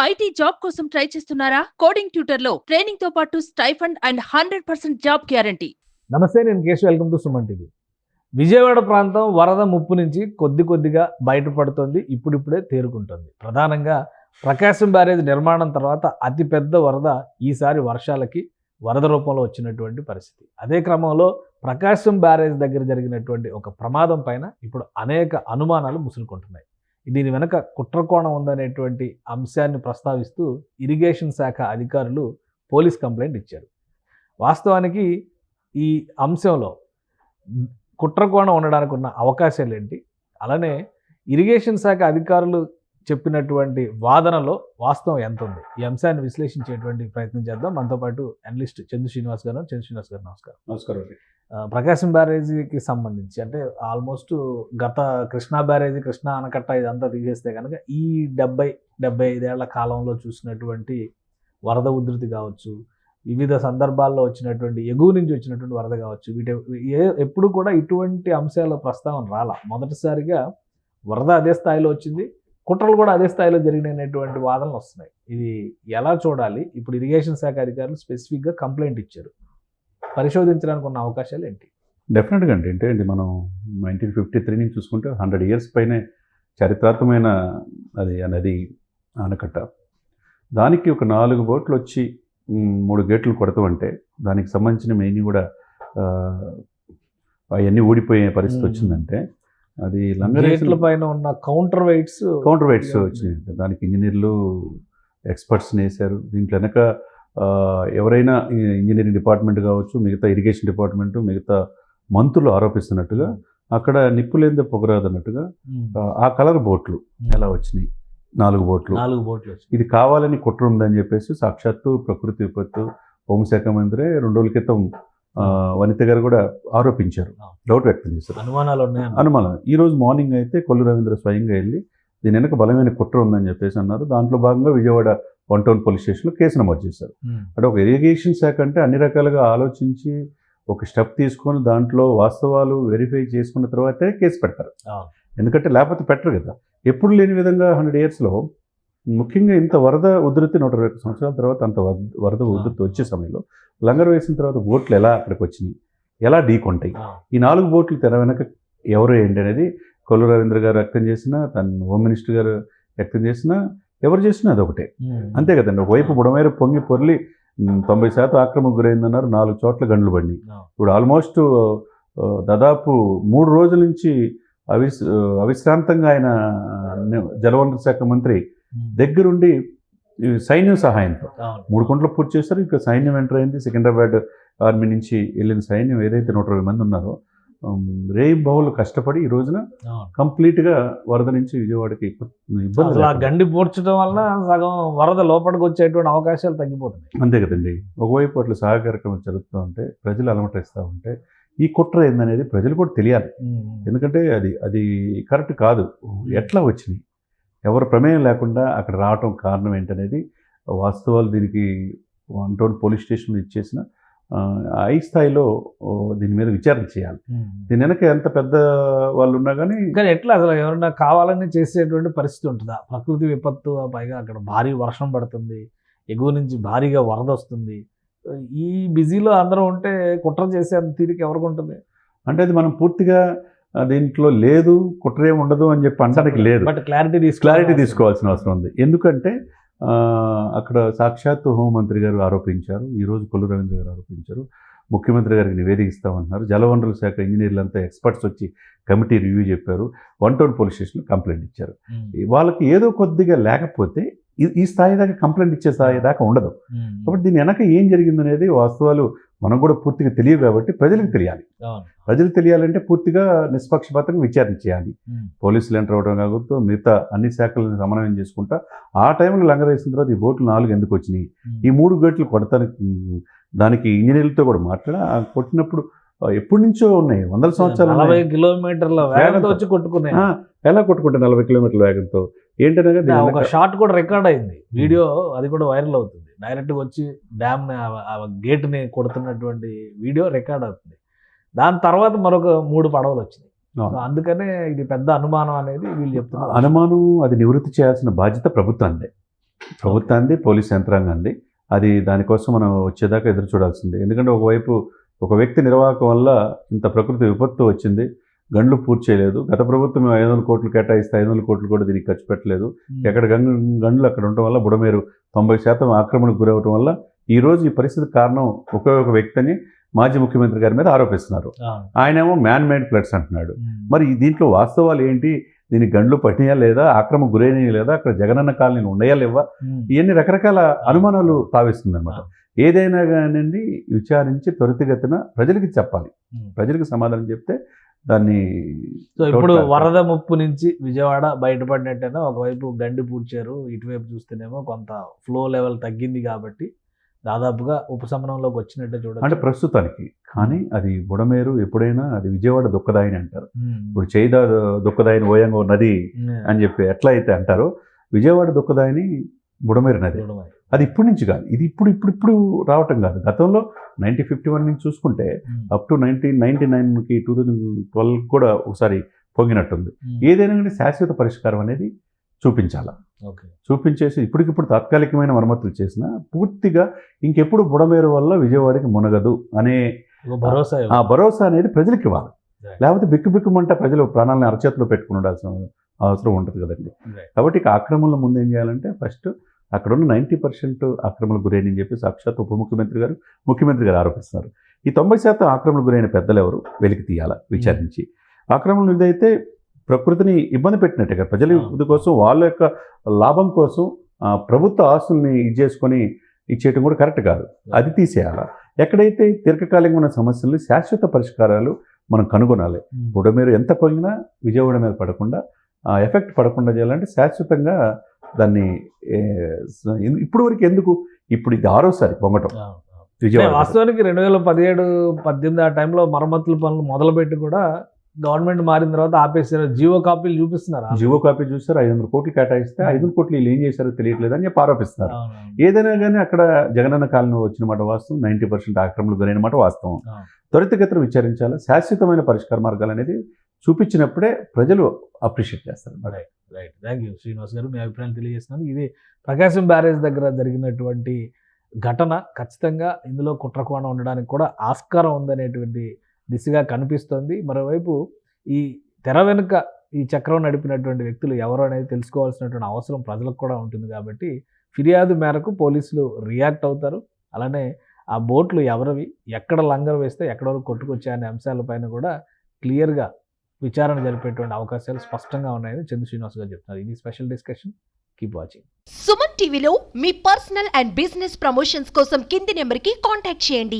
IT job కోసం try చేస్తున్నారా? Coding ట్యూటర్లో ట్రైనింగ్తో పాటు stipend and hundred percent job guarantee. నమస్తే నేను case welcome to Suman TV. Vijayawada ప్రాంతం వరద ముప్పు నుంచి కొద్ది కొద్దిగా బయటపడుతోంది ఇప్పుడిప్పుడే తేరుకుంటుంది. ప్రధానంగా ప్రకాశం బ్యారేజ్ నిర్మాణం తర్వాత అతిపెద్ద వరద ఈసారి వర్షాలకి వరద రూపంలో వచ్చినటువంటి పరిస్థితి. అదే క్రమంలో ప్రకాశం బ్యారేజ్ దగ్గర జరిగినటువంటి ఒక ప్రమాదం పైన ఇప్పుడు అనేక అనుమానాలు ముసులుకుంటున్నాయి. దీని వెనక కుట్రకోణం ఉందనేటువంటి అంశాన్ని ప్రస్తావిస్తూ ఇరిగేషన్ శాఖ అధికారులు పోలీస్ కంప్లైంట్ ఇచ్చారు. వాస్తవానికి ఈ అంశంలో కుట్రకోణం ఉండడానికి ఉన్న అవకాశాలు ఏంటి అలానే ఇరిగేషన్ శాఖ అధికారులు చెప్పినటువంటి వాదనలో వాస్తవం ఎంత ఉంది ఈ అంశాన్ని విశ్లేషించేటువంటి ప్రయత్నం చేద్దాం. మనతో పాటు అనలిస్ట్ చందు శ్రీనివాస్ గారు చందు శ్రీనివాస్ గారు నమస్కారం. నమస్కారం ప్రకాశం బ్యారేజీకి సంబంధించి అంటే ఆల్మోస్ట్ గత కృష్ణా బ్యారేజీ కృష్ణా ఆనకట్ట ఇదంతా తీసేస్తే కనుక ఈ డెబ్బై డెబ్బై ఐదేళ్ళ కాలంలో చూసినటువంటి వరద ఉధృతి కావచ్చు వివిధ సందర్భాల్లో వచ్చినటువంటి ఎగువ నుంచి వచ్చినటువంటి వరద కావచ్చు వీటి ఏ ఎప్పుడు కూడా ఇటువంటి అంశాల ప్రస్తావన రాల. మొదటిసారిగా వరద అదే స్థాయిలో వచ్చింది. కుట్రలు కూడా అదే స్థాయిలో జరిగినటువంటి వాదనలు వస్తున్నాయి. ఇది ఎలా చూడాలి? ఇప్పుడు ఇరిగేషన్ శాఖ అధికారులు స్పెసిఫిక్గా కంప్లైంట్ ఇచ్చారు. పరిశోధించడానికి ఉన్న అవకాశాలు ఏంటి? డెఫినెట్గా అండి. అంటే అండి మనం నైన్టీన్ ఫిఫ్టీ త్రీ నుంచి చూసుకుంటే హండ్రెడ్ ఇయర్స్ పైనే చరిత్రాత్మకమైన అది ఆ నది ఆనకట్ట. దానికి ఒక నాలుగు బోట్లు వచ్చి మూడు గేట్లు కొడతామంటే దానికి సంబంధించిన మెయిన్ కూడా అవన్నీ ఊడిపోయే పరిస్థితి. వచ్చిందంటే అది లంగరేట్ల పైన ఉన్న కౌంటర్ వెయిట్స్ కౌంటర్ వెయిట్స్ వచ్చినాయి. దానికి ఇంజనీర్లు ఎక్స్పర్ట్స్ని వేశారు దీంట్లో వెనక ఎవరైనా ఇంజనీరింగ్ డిపార్ట్మెంట్ కావచ్చు మిగతా ఇరిగేషన్ డిపార్ట్మెంట్ మిగతా మంత్రులు ఆరోపిస్తున్నట్టుగా అక్కడ నిప్పులేందే పొగరాదు అన్నట్టుగా ఆ, కలర్ బోట్లు ఎలా వచ్చినాయి? నాలుగు బోట్లు. నాలుగు బోట్లు. ఇది కావాలని కుట్ర ఉందని చెప్పేసి సాక్షాత్తు ప్రకృతి విపత్తు హోంశాఖ మంత్రి రెండు రోజుల క్రితం వనిత గారు కూడా ఆరోపించారు. డౌట్ వ్యక్తం చేశారు. అనుమానాలు ఉన్నాయి? అనుమానం ఈ రోజు మార్నింగ్ అయితే కొల్లు రవీంద్ర స్వయంగా వెళ్ళి దీని వెనక బలమైన కుట్ర ఉందని చెప్పేసి అన్నారు. దాంట్లో భాగంగా విజయవాడ వన్ టౌన్ పోలీస్ స్టేషన్లో కేసు నమోదు చేశారు. అంటే ఒక ఇరిగేషన్ శాఖ అంటే అన్ని రకాలుగా ఆలోచించి ఒక స్టెప్ తీసుకొని దాంట్లో వాస్తవాలు వెరిఫై చేసుకున్న తర్వాతే కేసు పెడతారు. ఎందుకంటే లేకపోతే పెట్టరు కదా. ఎప్పుడు లేని విధంగా హండ్రెడ్ ఇయర్స్లో ముఖ్యంగా ఇంత వరద ఉధృతి నూట ఇరవై సంవత్సరాల తర్వాత అంత వరద- వరద ఉధృతి వచ్చే సమయంలో లంగర్ వేసిన తర్వాత బోట్లు ఎలా అక్కడికి వచ్చినాయి ఎలా ఢీకొంటాయి? ఈ నాలుగు బోట్లు తెర వెనక ఎవరు ఏంటి అనేది కొల్లు రవీంద్ర గారు వ్యక్తం చేసిన తన హోమ్ మినిస్టర్ గారు వ్యక్తం చేసిన ఎవరు చేసినా అదొకటే అంతే కదండి. ఒకవైపు బుడమేర పొంగి పొర్లి తొంభై శాతం ఆక్రమణకు గురైందన్నారు నాలుగు చోట్ల గండ్లు పడినాయి. ఇప్పుడు ఆల్మోస్ట్ దాదాపు మూడు రోజుల నుంచి అవిస్ అవిశ్రాంతంగా ఆయన జలవనరుల శాఖ మంత్రి దగ్గరుండి ఈ సైన్యం సహాయంతో. మూడు కొంటలు పూర్తి చేస్తారు. ఇంకా సైన్యం ఎంటర్ అయింది. సికింద్రాబాద్ ఆర్మీ నుంచి వెళ్ళిన సైన్యం ఏదైతే నూట ఇరవై మంది ఉన్నారో రేయి బహులు కష్టపడి ఈ రోజున కంప్లీట్గా వరద నుంచి విజయవాడకి ఇబ్బంది గండి పూడ్చడం వల్ల సగం వరద లోపలికి వచ్చేటువంటి అవకాశాలు తగ్గిపోతున్నాయి. అంతే కదండి. ఒకవైపు అట్లా సహాయ కార్యక్రమం జరుగుతూ ఉంటే ప్రజలు అలమటిస్తూ ఉంటే ఈ కుట్ర ఏందనేది ప్రజలు కూడా తెలియాలి. ఎందుకంటే అది అది కరెక్ట్ కాదు. ఎట్లా వచ్చినాయి ఎవరి ప్రమేయం లేకుండా అక్కడ రావటం కారణం ఏంటనేది వాస్తవాలు దీనికి వన్ టౌన్ పోలీస్ స్టేషన్లో ఇచ్చేసిన హై స్థాయిలో దీని మీద విచారణ చేయాలి. దీని వెనక ఎంత పెద్ద వాళ్ళు ఉన్నా కానీ కానీ ఎట్లా అసలు ఎవరైనా కావాలని చేసేటువంటి పరిస్థితి ఉంటుందా? ప్రకృతి విపత్తు పైగా అక్కడ భారీ వర్షం పడుతుంది ఎగువ నుంచి భారీగా వరద వస్తుంది. ఈ బిజీలో అందరూ ఉంటే కుట్ర చేసే అంత తీరిక ఎవరికి ఉంటుంది? అంటే అది మనం పూర్తిగా దీంట్లో లేదు కుట్ర ఉండదు అని చెప్పి అనడానికి లేదు. బట్ క్లారిటీ తీసు క్లారిటీ తీసుకోవాల్సిన అవసరం ఉంది. ఎందుకంటే అక్కడ సాక్షాత్తు హోంమంత్రి గారు ఆరోపించారు ఈరోజు కొల్లు రవీంద్ర గారు ఆరోపించారు. ముఖ్యమంత్రి గారికి నివేదిక ఇస్తామన్నారు జలవనరుల శాఖ ఇంజనీర్లు అంతా ఎక్స్పర్ట్స్ వచ్చి కమిటీ రివ్యూ చెప్పారు. వన్ టౌన్ పోలీస్ స్టేషన్లో కంప్లైంట్ ఇచ్చారు. వాళ్ళకి ఏదో కొద్దిగా లేకపోతే ఈ- ఈ స్థాయి దాకా కంప్లైంట్ ఇచ్చే స్థాయి దాకా ఉండదు. కాబట్టి దీని వెనక ఏం జరిగిందనేది వాస్తవాలు మనకు కూడా పూర్తిగా తెలియదు కాబట్టి ప్రజలకు తెలియాలి. ప్రజలకు తెలియాలంటే పూర్తిగా నిష్పక్షపాతంగా విచారణ చేయాలి. పోలీసులు ఎంటర్ అవ్వడం కాకపోతే మిగతా అన్ని శాఖలను సమన్వయం చేసుకుంటా ఆ టైంలో లంగర్ వేసిన తర్వాత ఈ బోట్లు నాలుగు ఎందుకు వచ్చినాయి? ఈ మూడు గేట్లు కొడతానికి దానికి ఇంజనీర్లతో కూడా మాట్లాడి? కొట్టినప్పుడు ఎప్పటి నుంచో ఉన్నాయి? వందల సంవత్సరాలు నలభై. కిలోమీటర్ల వేగంతో. వచ్చి కొట్టుకున్నాయి. ఎలా కొట్టుకుంటే నలభై కిలోమీటర్ల వేగంతో? ఏంటనగా ఒక షాట్ కూడా రికార్డ్ అయింది. వీడియో అది కూడా వైరల్ అవుతుంది. డైరెక్ట్గా వచ్చి డ్యామ్ని ఆ గేట్ని కొడుతున్నటువంటి వీడియో రికార్డ్ అవుతుంది. దాని తర్వాత మరొక మూడు పడవలు వచ్చినాయి. అందుకనే ఇది పెద్ద అనుమానం అనేది వీళ్ళు చెప్తున్నారు అనుమానం అది నివృత్తి చేయాల్సిన బాధ్యత ప్రభుత్వానిదే ప్రభుత్వాన్ని పోలీస్ యంత్రాంగాన్ని అది దానికోసం మనం వచ్చేదాకా ఎదురు చూడాల్సిందే. ఎందుకంటే ఒకవైపు ఒక వ్యక్తి నిర్వాహకం వల్ల ఇంత ప్రకృతి విపత్తు వచ్చింది. గండ్లు పూర్తి చేయలేదు. గత ప్రభుత్వం ఐదు వందల కోట్లు కేటాయిస్తే ఐదు వందల కోట్లు కూడా దీనికి ఖర్చు పెట్టలేదు. ఎక్కడ గండ్లు అక్కడ ఉండటం వల్ల బుడమేరు తొంభై శాతం ఆక్రమణకు గురవటం వల్ల ఈ రోజు ఈ పరిస్థితి కారణం ఒకే ఒక వ్యక్తిని మాజీ ముఖ్యమంత్రి గారి మీద ఆరోపిస్తున్నారు. ఆయనేమో మ్యాన్ మేడ్ ఫ్లడ్స్ అంటున్నాడు. మరి దీంట్లో వాస్తవాలు ఏంటి? దీనికి గండ్లు పట్టినాయా లేదా ఆక్రమణ గురైనయా లేదా అక్కడ జగనన్న కాలనీ ఉన్నాయా లేవా? ఇవన్నీ రకరకాల అనుమానాలు తావిస్తుంది అనమాట ఏదైనా కానివ్వండి విచారించి త్వరితగతిన ప్రజలకి చెప్పాలి. ప్రజలకు సమాధానం చెప్తే దాన్ని సో ఇప్పుడు. వరద ముప్పు నుంచి విజయవాడ బయటపడినట్టయినా ఒకవైపు గండి పూడ్చారు ఇటువైపు చూస్తేనేమో కొంత ఫ్లో లెవెల్ తగ్గింది కాబట్టి దాదాపుగా ఉపశమనంలోకి వచ్చినట్టే అంటే చూడండి ప్రస్తుతానికి కానీ అది బుడమేరు ఎప్పుడైనా అది విజయవాడ దుఃఖదాయిని అంటారు. ఇప్పుడు చేయిదా దుఃఖదాయిని ఓయంగో నది అని చెప్పి ఎట్లా అయితే అంటారో విజయవాడ దుఃఖదాయిని బుడమేరు. నది అది ఇప్పటి నుంచి కాదు. ఇది ఇప్పుడు ఇప్పుడు ఇప్పుడు రావటం కాదు. గతంలో నైన్టీన్ ఫిఫ్టీ వన్ నుంచి చూసుకుంటే అప్ టు నైన్టీన్ నైన్టీ నైన్కి టూ థౌజండ్ ట్వెల్వ్ కూడా ఒకసారి పొంగినట్టుంది. ఏదైనా కానీ శాశ్వత పరిష్కారం అనేది చూపించాల? చూపించేసి ఇప్పటికిప్పుడు తాత్కాలికమైన మరమ్మతులు చేసిన పూర్తిగా ఇంకెప్పుడు బుడమేరు వల్ల విజయవాడకి మునగదు అనే భరోసా ఆ. భరోసా అనేది ప్రజలకి ఇవ్వాలి. లేకపోతే బిక్కు బిక్కుమంటే ప్రజలు ప్రాణాలను అరచేతిలో పెట్టుకుని ఉండాల్సిన అవసరం ఉంటుంది కదండి. కాబట్టి ఇక ఆక్రమణల ముందు ఏం చేయాలంటే ఫస్ట్ అక్కడ ఉన్న నైంటీ పర్సెంట్ ఆక్రమణకు గురైన చెప్పి సాక్షాత్ ఉప ముఖ్యమంత్రి గారు ముఖ్యమంత్రి గారు ఆరోపిస్తున్నారు. ఈ తొంభై శాతం ఆక్రమణకు గురైన పెద్దలు ఎవరు వెలికి తీయాల? విచారించి. ఆక్రమణలు ఇదైతే ప్రకృతిని ఇబ్బంది పెట్టినట్టే కదా. ప్రజల కోసం వాళ్ళ యొక్క లాభం కోసం ప్రభుత్వ ఆస్తుల్ని ఇది చేసుకొని ఇచ్చేయటం కూడా కరెక్ట్ కాదు. అది తీసేయాలి? ఎక్కడైతే దీర్ఘకాలికమైన సమస్యలు శాశ్వత పరిష్కారాలు మనం కనుగొనాలి. ఉమ్. బుడమేరు ఎంత పొంగినా విజయవాడ మీద పడకుండా ఎఫెక్ట్ పడకుండా చేయాలంటే శాశ్వతంగా దాన్ని ఇప్పుడు వరకు ఎందుకు? ఇప్పుడు ఇది ఆరోసారి పొంగటం. వాస్తవానికి రెండు వేల పదిహేడు పద్దెనిమిది ఆ టైంలో మరమ్మతుల పనులు మొదలుపెట్టి కూడా గవర్నమెంట్ మారిన తర్వాత ఆపేసారు జియో కాపీలు చూపిస్తున్నారు? జివో కాపీ చూస్తారు ఐదు వందల కోట్లు కేటాయిస్తే ఐదు వందల కోట్లు వీళ్ళు ఏం చేశారో తెలియట్లేదు అని చెప్పి ఆరోపిస్తున్నారు. ఏదైనా కానీ అక్కడ జగనన్న కాలంలో వచ్చిన మాట వాస్తవం నైంటీ పర్సెంట్ ఆక్రమణలు గురైన మాట వాస్తవం. త్వరితగతిన విచారించాలి? శాశ్వతమైన పరిష్కార మార్గాలు అనేది చూపించినప్పుడే ప్రజలు అప్రిషియేట్ చేస్తారు. Right thank you Srinivas garu. మీ అభిప్రాయం తెలియజేస్తున్నాను. ఇది ప్రకాశం బ్యారేజ్ దగ్గర జరిగినటువంటి ఘటన. ఖచ్చితంగా ఇందులో కుట్రకోణం ఉండడానికి కూడా ఆస్కారం ఉందనేటువంటి దిశగా కనిపిస్తోంది. మరోవైపు ఈ తెర వెనుక ఈ చక్రం నడిపినటువంటి వ్యక్తులు ఎవరు అనేది తెలుసుకోవాల్సినటువంటి అవసరం ప్రజలకు కూడా ఉంటుంది కాబట్టి ఫిర్యాదు మేరకు పోలీసులు రియాక్ట్ అవుతారు. అలానే ఆ బోట్లు ఎవరివి ఎక్కడ లంగర్ వేస్తే ఎక్కడ వరకు కొట్టుకొచ్చాయనే అంశాలపైన కూడా క్లియర్గా విచారణ జరిపేటువంటి అవకాశాలు స్పష్టంగా ఉన్నాయని చంద్ర శ్రీనివాస్ గారు చెప్తున్నారు. ఇది special discussion keep watching Suman టీవీలో మీ పర్సనల్ అండ్ బిజినెస్ ప్రమోషన్స్ కోసం కింది నెంబర్కి కాంటాక్ట్ చేయండి.